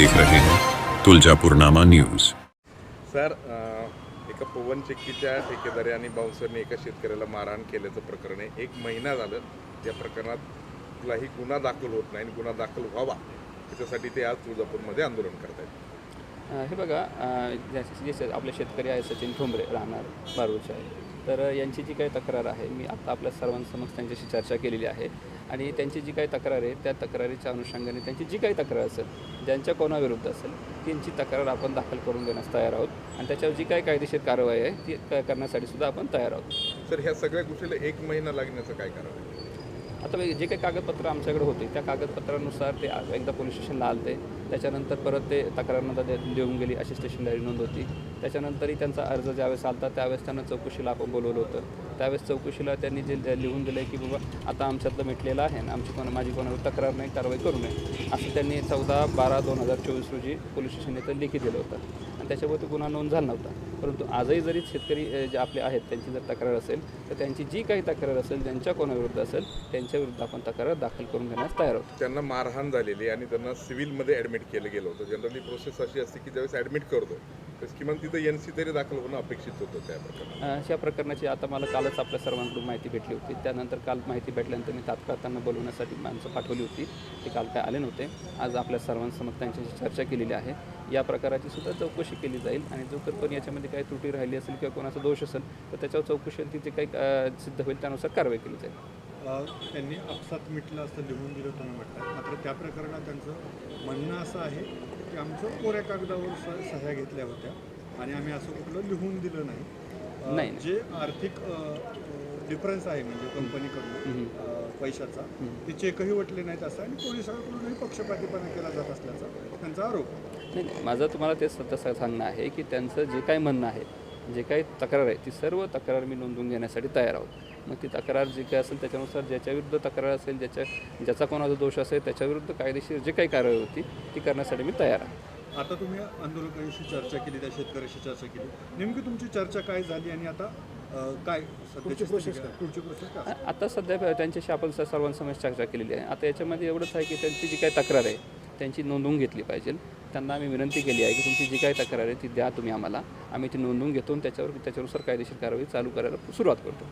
देख रहे हैं। तुलजापुरनामा न्यूज। सर एका पवन चक्कीच्या ठेकेदारी आणि बाउन्सरने एका शेतकऱ्याला मारहाण केल्याचं प्रकरण आहे. एक महिना झालं त्या प्रकरणात कुठलाही गुन्हा दाखल होत नाही आणि गुन्हा दाखल व्हावा त्याच्यासाठी ते आज तुळजापूरमध्ये आंदोलन करतायत. अ, हे बघा जे आपले शेतकरी आहे सचिन ठोंबरे राहणार बारूच आहे तर यांची जी काही तक्रार आहे मी आता आपल्या सर्वांसमक्ष त्यांच्याशी चर्चा केलेली आहे. आणि त्यांची जी काही तक्रार आहे त्या तक्रारीच्या अनुषंगाने त्यांची जी काही तक्रार असेल ज्यांच्या कोणाविरुद्ध असेल त्यांची तक्रार आपण दाखल करून देण्यास तयार आहोत. आणि त्याच्यावर जी काही कायदेशीर कारवाई आहे ती करण्यासाठी सुद्धा आपण तयार आहोत. सर ह्या सगळ्या गोष्टीला एक महिना लागण्याचं काय करावं आता म्हणजे जे काही कागदपत्र आमच्याकडे होते त्या कागदपत्रानुसार ते एकदा पोलीस स्टेशनला आलते. त्याच्यानंतर परत ते तक्रारनंतर दे लिहून गेली अशी स्टेशन डायरी नोंद होती. त्याच्यानंतरही त्यांचा अर्ज ज्यावेळेस आलता त्यावेळेस त्यांना चौकशीला आपण बोलवलं होतं. त्यावेळेस चौकशीला त्यांनी जे लिहून दिलं की बाबा आता आमच्यातलं मिटलेलं आहे ना आमची कोणा माझी कोणावर तक्रार नाही कारवाई करू नये. असं त्यांनी चौदा बारा दोन हजार चोवीस रोजी पोलीस स्टेशन इथं लिखी दिलं होतं. आणि त्याच्यावरती गुन्हा नोंद झाला नव्हता. परंतु आजही जरी शेतकरी जे आपले आहेत त्यांची जर तक्रार असेल तर त्यांची जी काही तक्रार असेल ज्यांच्या कोणाविरुद्ध असेल त्यांच्याविरुद्ध आपण तक्रार दाखल करून घेण्यास तयार आहोत. त्यांना मारहाण झालेली आणि त्यांना सिव्हिलमध्ये ॲडमिट केलं गेलं होतं. जनरली प्रोसेस अशी असते की ज्यावेळेस ॲडमिट करतो किमान तिथं एन सी तरी दाखल होणं अपेक्षित होतं त्या प्रकरणात. अशा प्रकरणाची आता मला कालच आपल्या सर्वांकडून माहिती भेटली होती. त्यानंतर काल माहिती भेटल्यानंतर मी तात्काळ त्यांना बोलवण्यासाठी माणसं पाठवली होती. ते काल काय आले नव्हते. आज आपल्या सर्वांसमोर त्यांच्याशी चर्चा केलेली आहे. या प्रकाराची सुद्धा चौकशी केली जाईल. आणि जो पण याच्यामध्ये काही त्रुटी राहिली असेल किंवा कोणाचा दोष असेल तर त्याच्यावर चौकशी आणि तिथे काही सिद्ध होईल. त्यानुसार कारवाई केली जाईल. त्यांनी आपसात मिटलं असं लिहून दिलं तुम्ही म्हणतात. मात्र त्या प्रकरणात त्यांचं म्हणणं असं आहे की आमचं कोऱ्या कागदावर स सह्या घेतल्या होत्या. आणि आम्ही असं कुठलं लिहून दिलं नाही. नाही. जे आर्थिक डिफरन्स आहे म्हणजे कंपनीकडून पैशाचा. ते चेकही वटले नाहीत असं आणि पोलिसांकडूनही पक्षपातीपणा केला जात असल्याचा त्यांचा आरोप. नाही माझं तुम्हाला तेच तसं सांगणं आहे की त्यांचं जे काही म्हणणं आहे जे काही तक्रार आहे ती सर्व तक्रार मी नोंदवून घेण्यासाठी तयार आहोत. मग ती तक्रार जी काही असेल त्याच्यानुसार ज्याच्याविरुद्ध तक्रार असेल ज्याच्या ज्याचा कोणाचा दोष असेल त्याच्याविरुद्ध कायदेशीर जे काही कारवाई होती ती करण्यासाठी मी तयार आहे. आता तुम्ही आंदोलकांशी चर्चा केली त्या शेतकऱ्याशी चर्चा केली. नेमकी तुमची चर्चा काय झाली आणि आता काय सध्याची प्रोसेस काय? पुढची प्रोसेस काय? आ- आता सध्या त्यांच्याशी आपण स- सर्वांसमोर चर्चा केलेली आहे. आता याच्यामध्ये एवढंच आहे की त्यांची जी काही तक्रार आहे त्यांची नोंदवून घेतली पाहिजे. त्यांना आम्ही विनंती केली आहे की तुमची जी काही तक्रार आहे ती द्या तुम्ही आम्हाला. आम्ही ती नोंदवून घेतो आणि त्याच्यावर त्याच्यानुसार कायदेशीर कारवाई चालू करायला सुरुवात करतो.